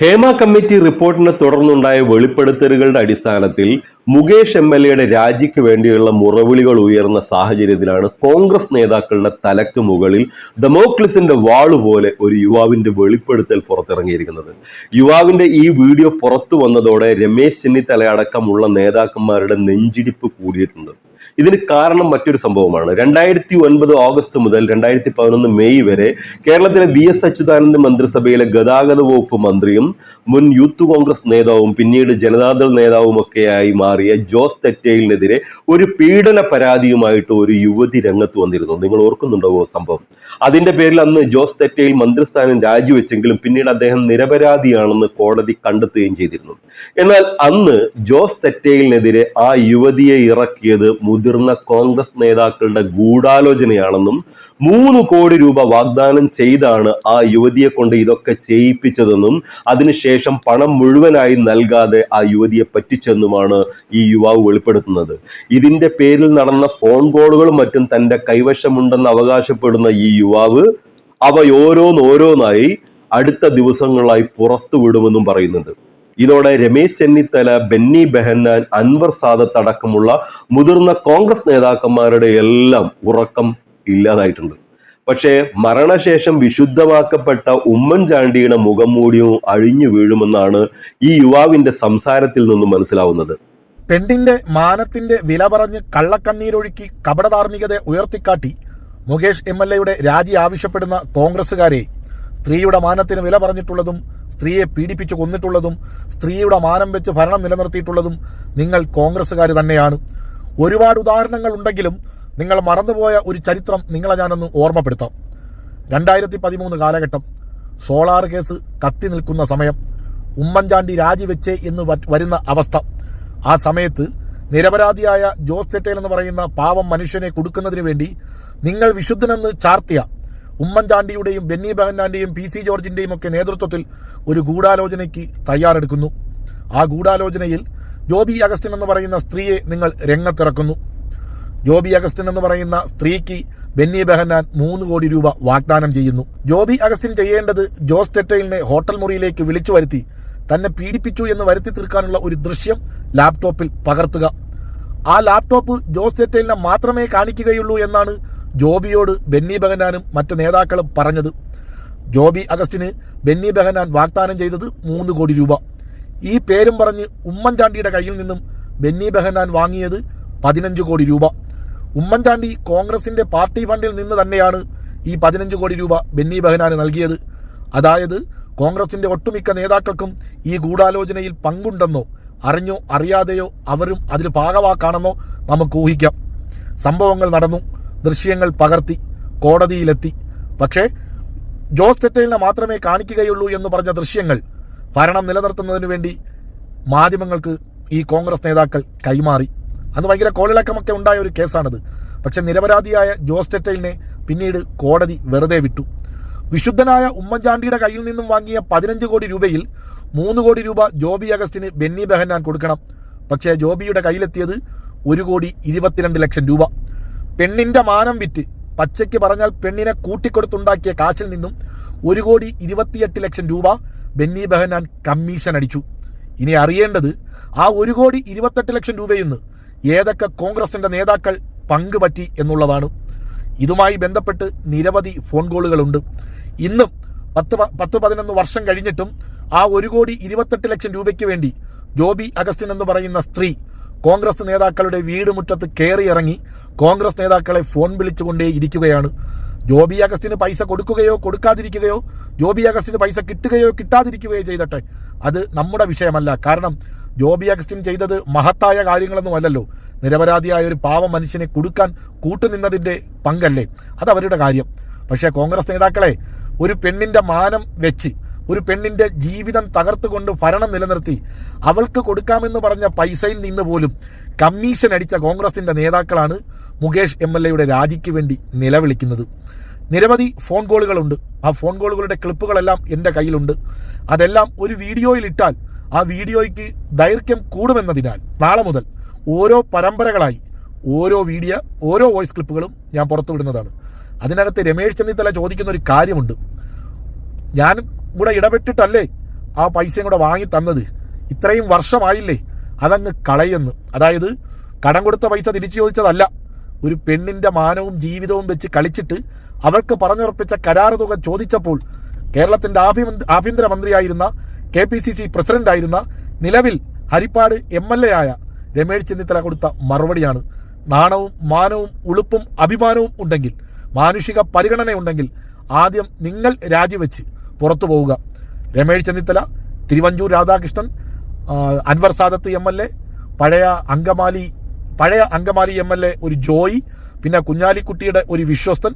Hema committee റിപ്പോർട്ടിനെ തുടർന്നുണ്ടായ വെളിപ്പെടുത്തലുകളുടെ അടിസ്ഥാനത്തിൽ മുകേഷ് എം എൽ എയുടെ രാജിക്ക് വേണ്ടിയുള്ള മുറവിളികൾ ഉയർന്ന സാഹചര്യത്തിലാണ് കോൺഗ്രസ് നേതാക്കളുടെ തലക്ക് മുകളിൽ ഡെമോക്ലിസിന്റെ വാൾ പോലെ ഒരു യുവാവിന്റെ വെളിപ്പെടുത്തൽ പുറത്തിറങ്ങിയിരിക്കുന്നത്. യുവാവിന്റെ ഈ വീഡിയോ പുറത്തു വന്നതോടെ രമേശ് ചെന്നിത്തല അടക്കമുള്ള നേതാക്കന്മാരുടെ നെഞ്ചിടിപ്പ് കൂടിയിട്ടുണ്ട്. ഇതിന് കാരണം മറ്റൊരു സംഭവമാണ്. രണ്ടായിരത്തി ഒൻപത് ഓഗസ്റ്റ് മുതൽ രണ്ടായിരത്തി പതിനൊന്ന് മെയ് വരെ കേരളത്തിലെ വി എസ് അച്യുതാനന്ദ മന്ത്രിസഭയിലെ ഗതാഗത വകുപ്പ് മന്ത്രിയും മുൻ യൂത്ത് കോൺഗ്രസ് നേതാവും പിന്നീട് ജനതാദൾ നേതാവും ഒക്കെയായി മാറിയ ജോസ് തെറ്റയിലിനെതിരെ ഒരു പീഡന പരാതിയുമായിട്ട് ഒരു യുവതി രംഗത്ത് വന്നിരുന്നു. നിങ്ങൾ ഓർക്കുന്നുണ്ടാവോ സംഭവം? അതിന്റെ പേരിൽ അന്ന് ജോസ് തെറ്റയിൽ മന്ത്രിസ്ഥാനം രാജിവെച്ചെങ്കിലും പിന്നീട് അദ്ദേഹം നിരപരാധിയാണെന്ന് കോടതി കണ്ടെത്തുകയും ചെയ്തിരുന്നു. എന്നാൽ അന്ന് ജോസ് തെറ്റയിലിനെതിരെ ആ യുവതിയെ ഇറക്കിയത് മുതിർന്ന കോൺഗ്രസ് നേതാക്കളുടെ ഗൂഢാലോചനയാണെന്നും മൂന്ന് കോടി രൂപ വാഗ്ദാനം ചെയ്താണ് ആ യുവതിയെ കൊണ്ട് ഇതൊക്കെ ചെയ്യിപ്പിച്ചതെന്നും അതിനുശേഷം പണം മുഴുവനായി നൽകാതെ ആ യുവതിയെ പറ്റിച്ചെന്നുമാണ് ഈ യുവാവ് വെളിപ്പെടുത്തുന്നത്. ഇതിന്റെ പേരിൽ നടന്ന ഫോൺ കോളുകളും മറ്റും തന്റെ കൈവശമുണ്ടെന്ന് അവകാശപ്പെടുന്ന ഈ യുവാവ് അവ ഓരോന്നോരോന്നായി അടുത്ത ദിവസങ്ങളായി പുറത്തു വിടുമെന്നും പറയുന്നുണ്ട്. ഇതോടെ രമേശ് ചെന്നിത്തല ബെന്നി ബെഹന്നാൻ അൻവർ സാദത്ത് അടക്കമുള്ള മുതിർന്ന കോൺഗ്രസ് നേതാക്കന്മാരുടെ എല്ലാം ഉറക്കം ഇല്ലാതായിട്ടുണ്ട്. പക്ഷേ മരണശേഷം വിശുദ്ധമാക്കപ്പെട്ട ഉമ്മൻചാണ്ടിയുടെ മുഖം മൂടിയും അഴിഞ്ഞു വീഴുമെന്നാണ് ഈ യുവാവിന്റെ സംസാരത്തിൽ നിന്നും മനസ്സിലാവുന്നത്. പെണ്ണിന്റെ മാനത്തിന്റെ വില പറഞ്ഞ് കള്ളക്കണ്ണീരൊഴുക്കി കപടധാർമ്മികത ഉയർത്തിക്കാട്ടി മുകേഷ് എം എൽ എയുടെ രാജി ആവശ്യപ്പെടുന്ന കോൺഗ്രസുകാരെ സ്ത്രീയുടെ മാനത്തിന് വില പറഞ്ഞിട്ടുള്ളതും സ്ത്രീയെ പീഡിപ്പിച്ച് കൊന്നിട്ടുള്ളതും സ്ത്രീയുടെ മാനം വെച്ച് ഭരണം നിലനിർത്തിയിട്ടുള്ളതും നിങ്ങൾ കോൺഗ്രസ്സുകാർ തന്നെയാണ്. ഒരുപാട് ഉദാഹരണങ്ങൾ ഉണ്ടെങ്കിലും നിങ്ങൾ മറന്നുപോയ ഒരു ചരിത്രം നിങ്ങളെ ഞാനൊന്ന് ഓർമ്മപ്പെടുത്താം. രണ്ടായിരത്തി പതിമൂന്ന് കാലഘട്ടം സോളാർ കേസ് കത്തി നിൽക്കുന്ന സമയം ഉമ്മൻചാണ്ടി രാജിവെച്ചേ എന്ന് വരുന്ന അവസ്ഥ. ആ സമയത്ത് നിരപരാധിയായ ജോസ് തെറ്റേൽ എന്ന് പറയുന്ന പാവം മനുഷ്യനെ കൊടുക്കുന്നതിന് വേണ്ടി നിങ്ങൾ വിശുദ്ധനെന്ന് ചാർത്തിയ ഉമ്മൻചാണ്ടിയുടെയും ബെന്നി ബഹന്നാന്റെയും പി സി ജോർജിന്റെയും ഒക്കെ നേതൃത്വത്തിൽ ഒരു ഗൂഢാലോചനയ്ക്ക് തയ്യാറെടുക്കുന്നു. ആ ഗൂഢാലോചനയിൽ ജോബി അഗസ്റ്റിൻ എന്ന് പറയുന്ന സ്ത്രീയെ നിങ്ങൾ രംഗത്തിറക്കുന്നു. ജോബി അഗസ്റ്റിൻ എന്ന് പറയുന്ന സ്ത്രീക്ക് ബെന്നി ബെഹന്നാൻ മൂന്ന് കോടി രൂപ വാഗ്ദാനം ചെയ്യുന്നു. ജോബി അഗസ്റ്റിൻ ചെയ്യേണ്ടത് ജോസ് ടെറ്റയിലിനെ ഹോട്ടൽ മുറിയിലേക്ക് വിളിച്ചു വരുത്തി തന്നെ പീഡിപ്പിച്ചു എന്ന് വരുത്തി തീർക്കാനുള്ള ഒരു ദൃശ്യം ലാപ്ടോപ്പിൽ പകർത്തുക. ആ ലാപ്ടോപ്പ് ജോസ് ടെറ്റയിലിനെ മാത്രമേ കാണിക്കുകയുള്ളൂ എന്നാണ് ജോബിയോട് ബെന്നി ബഹനാനും മറ്റ് നേതാക്കളും പറഞ്ഞത് ജോബി അഗസ്റ്റിന് ബെന്നി ബെഹനാൻ വാഗ്ദാനം ചെയ്തത് മൂന്ന് കോടി രൂപ. ഈ പേരും പറഞ്ഞ് ഉമ്മൻചാണ്ടിയുടെ കയ്യിൽ നിന്നും ബെന്നി ബെഹനാൻ വാങ്ങിയത് പതിനഞ്ച് കോടി രൂപ. ഉമ്മൻചാണ്ടി കോൺഗ്രസിന്റെ പാർട്ടി ഫണ്ടിൽ നിന്ന് തന്നെയാണ് ഈ പതിനഞ്ച് കോടി രൂപ ബെന്നി ബെഹനാന് നൽകിയത്. അതായത് കോൺഗ്രസിന്റെ ഒട്ടുമിക്ക നേതാക്കൾക്കും ഈ ഗൂഢാലോചനയിൽ പങ്കുണ്ടെന്നോ അറിഞ്ഞോ അറിയാതെയോ അവരും അതിന് ഭാഗവാക്കാണെന്നോ നമുക്ക് ഊഹിക്കാം. സംഭവങ്ങൾ നടന്നു. ദൃശ്യങ്ങൾ പകർത്തി കോടതിയിലെത്തി. പക്ഷേ ജോസ് തെറ്റലിനെ മാത്രമേ കാണിക്കുകയുള്ളൂ എന്ന് പറഞ്ഞ ദൃശ്യങ്ങൾ ഭരണം നിലനിർത്തുന്നതിന് വേണ്ടി മാധ്യമങ്ങൾക്ക് ഈ കോൺഗ്രസ് നേതാക്കൾ കൈമാറി. അന്ന് ഭയങ്കര കോളിളക്കമൊക്കെ ഉണ്ടായ ഒരു കേസാണിത്. പക്ഷെ നിരപരാധിയായ ജോസ് തെറ്റലിനെ പിന്നീട് കോടതി വെറുതെ വിട്ടു. വിശുദ്ധനായ ഉമ്മൻചാണ്ടിയുടെ കയ്യിൽ നിന്നും വാങ്ങിയ പതിനഞ്ച് കോടി രൂപയിൽ മൂന്ന് കോടി രൂപ ജോബി അഗസ്റ്റിന് ബെന്നി ബെഹന്നാൻ കൊടുക്കണം. പക്ഷേ ജോബിയുടെ കയ്യിലെത്തിയത് ഒരു കോടി ഇരുപത്തിരണ്ട് ലക്ഷം രൂപ. പെണ്ണിന്റെ മാനം വിറ്റ് പച്ചയ്ക്ക് പറഞ്ഞാൽ പെണ്ണിനെ കൂട്ടിക്കൊടുത്തുണ്ടാക്കിയ കാശിൽ നിന്നും ഒരു കോടി ഇരുപത്തിയെട്ട് ലക്ഷം രൂപ ബെന്നി ബെഹനാൻ കമ്മീഷൻ അടിച്ചു. ഇനി അറിയേണ്ടത് ആ ഒരു കോടി ഇരുപത്തെട്ട് ലക്ഷം രൂപയിൽ നിന്ന് ഏതൊക്കെ കോൺഗ്രസിന്റെ നേതാക്കൾ പങ്കുപറ്റി എന്നുള്ളതാണ്. ഇതുമായി ബന്ധപ്പെട്ട് നിരവധി ഫോൺ കോളുകളുണ്ട്. ഇന്നും പത്ത് പത്ത് പതിനൊന്ന് വർഷം കഴിഞ്ഞിട്ടും ആ ഒരു കോടി ഇരുപത്തെട്ട് ലക്ഷം രൂപയ്ക്ക് വേണ്ടി ജോബി അഗസ്റ്റിൻ എന്ന് പറയുന്ന സ്ത്രീ കോൺഗ്രസ് നേതാക്കളുടെ വീട് മുറ്റത്ത് കയറിയിറങ്ങി കോൺഗ്രസ് നേതാക്കളെ ഫോൺ വിളിച്ചുകൊണ്ടേ ഇരിക്കുകയാണ്. ജോബി അഗസ്റ്റിന് പൈസ കൊടുക്കുകയോ കൊടുക്കാതിരിക്കുകയോ ജോബി അഗസ്റ്റിന് പൈസ കിട്ടുകയോ കിട്ടാതിരിക്കുകയോ ചെയ്തട്ടെ. അത് നമ്മുടെ വിഷയമല്ല. കാരണം ജോബി അഗസ്റ്റിൻ ചെയ്തത് മഹത്തായ കാര്യങ്ങളൊന്നുമല്ലല്ലോ നിരപരാധിയായ ഒരു പാവ മനുഷ്യനെ കൊടുക്കാൻ കൂട്ടുനിന്നതിന്റെ പങ്കല്ലേ? അത് അവരുടെ കാര്യം. പക്ഷേ കോൺഗ്രസ് നേതാക്കളെ ഒരു പെണ്ണിന്റെ മാനം വെച്ച് ഒരു പെണ്ണിന്റെ ജീവിതം തകർത്തുകൊണ്ട് ഭരണം നിലനിർത്തി അവൾക്ക് കൊടുക്കാമെന്ന് പറഞ്ഞ പൈസയിൽ നിന്ന് പോലും കമ്മീഷൻ അടിച്ച കോൺഗ്രസിന്റെ നേതാക്കളാണ് മുകേഷ് എം എൽ എയുടെ രാജിക്ക് വേണ്ടി നിലവിളിക്കുന്നത്. നിരവധി ഫോൺ കോളുകളുണ്ട് ആ ഫോൺ കോളുകളുടെ ക്ലിപ്പുകളെല്ലാം എന്റെ കയ്യിലുണ്ട്. അതെല്ലാം ഒരു വീഡിയോയിൽ ഇട്ടാൽ ആ വീഡിയോയ്ക്ക് ദൈർഘ്യം കൂടുമെന്നതിനാൽ നാളെ മുതൽ ഓരോ പരമ്പരകളായി ഓരോ വീഡിയോ ഓരോ വോയിസ് ക്ലിപ്പുകളും ഞാൻ പുറത്തുവിടുന്നതാണ്. അതിനകത്ത് രമേശ് ചെന്നിത്തല ചോദിക്കുന്ന ഒരു കാര്യമുണ്ട്. ഞാൻ ഇവിടെ ഇടപെട്ടിട്ടല്ലേ ആ പൈസയും കൂടെ വാങ്ങി തന്നത്? ഇത്രയും വർഷമായില്ലേ അതങ്ങ് കളയെന്ന്. അതായത് കടം കൊടുത്ത പൈസ തിരിച്ചു ചോദിച്ചതല്ല. ഒരു പെണ്ണിന്റെ മാനവും ജീവിതവും വെച്ച് കളിച്ചിട്ട് അവർക്ക് പറഞ്ഞുറപ്പിച്ച കരാർ തുക ചോദിച്ചപ്പോൾ കേരളത്തിന്റെ ആഭ്യന്തരമന്ത്രിയായിരുന്ന കെ പി സി സി പ്രസിഡന്റായിരുന്ന നിലവിൽ ഹരിപ്പാട് എം എൽ എ ആയ രമേശ് ചെന്നിത്തല കൊടുത്ത മറുപടിയാണ്. നാണവും മാനവും ഉളുപ്പും അഭിമാനവും ഉണ്ടെങ്കിൽ മാനുഷിക പരിഗണനയുണ്ടെങ്കിൽ ആദ്യം നിങ്ങൾ രാജിവെച്ച് പുറത്തു പോവുക. Ramesh Chennithala Thiruvanchoor Radhakrishnan Anwar Sadath M L A പഴയ അങ്കമാലി പഴയ അങ്കമാലി എം എൽ എ ഒരു ജോയി പിന്നെ കുഞ്ഞാലിക്കുട്ടിയുടെ ഒരു വിശ്വസ്തൻ.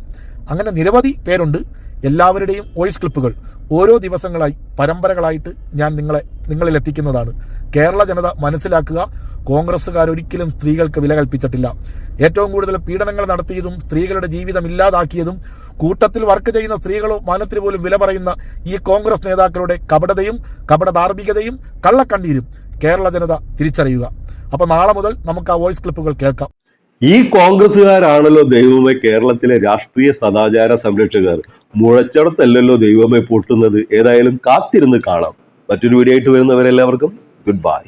അങ്ങനെ നിരവധി പേരുണ്ട്. എല്ലാവരുടെയും വോയിസ് ക്ലിപ്പുകൾ ഓരോ ദിവസങ്ങളായി പരമ്പരകളായിട്ട് ഞാൻ നിങ്ങളെ നിങ്ങളിൽ എത്തിക്കുന്നതാണ്. കേരള ജനത മനസ്സിലാക്കുക കോൺഗ്രസ്സുകാർ ഒരിക്കലും സ്ത്രീകൾക്ക് വില കൽപ്പിച്ചിട്ടില്ല. ഏറ്റവും കൂടുതൽ പീഡനങ്ങൾ നടത്തിയതും സ്ത്രീകളുടെ ജീവിതം ഇല്ലാതാക്കിയതും കൂട്ടത്തിൽ വർക്ക് ചെയ്യുന്ന സ്ത്രീകളോ മാനത്തിന് പോലും വില പറയുന്ന ഈ കോൺഗ്രസ് നേതാക്കളുടെ കപടതയും കപടധാർമ്മികതയും കള്ളക്കണ്ണീരും കേരള ജനത തിരിച്ചറിയുക. അപ്പൊ നാളെ മുതൽ നമുക്ക് ആ വോയിസ് ക്ലിപ്പുകൾ കേൾക്കാം. ഈ കോൺഗ്രസ്സുകാരാണല്ലോ ദൈവമേ കേരളത്തിലെ രാഷ്ട്രീയ സദാചാര സംരക്ഷകർ. മുഴച്ചടത്തല്ലല്ലോ ദൈവമേ പൊട്ടുന്നത്. ഏതായാലും കാത്തിരുന്ന് കാണാം. മറ്റൊരു വീഡിയോ ആയിട്ട് വരുന്നവരെല്ലാവർക്കും ഗുഡ് ബൈ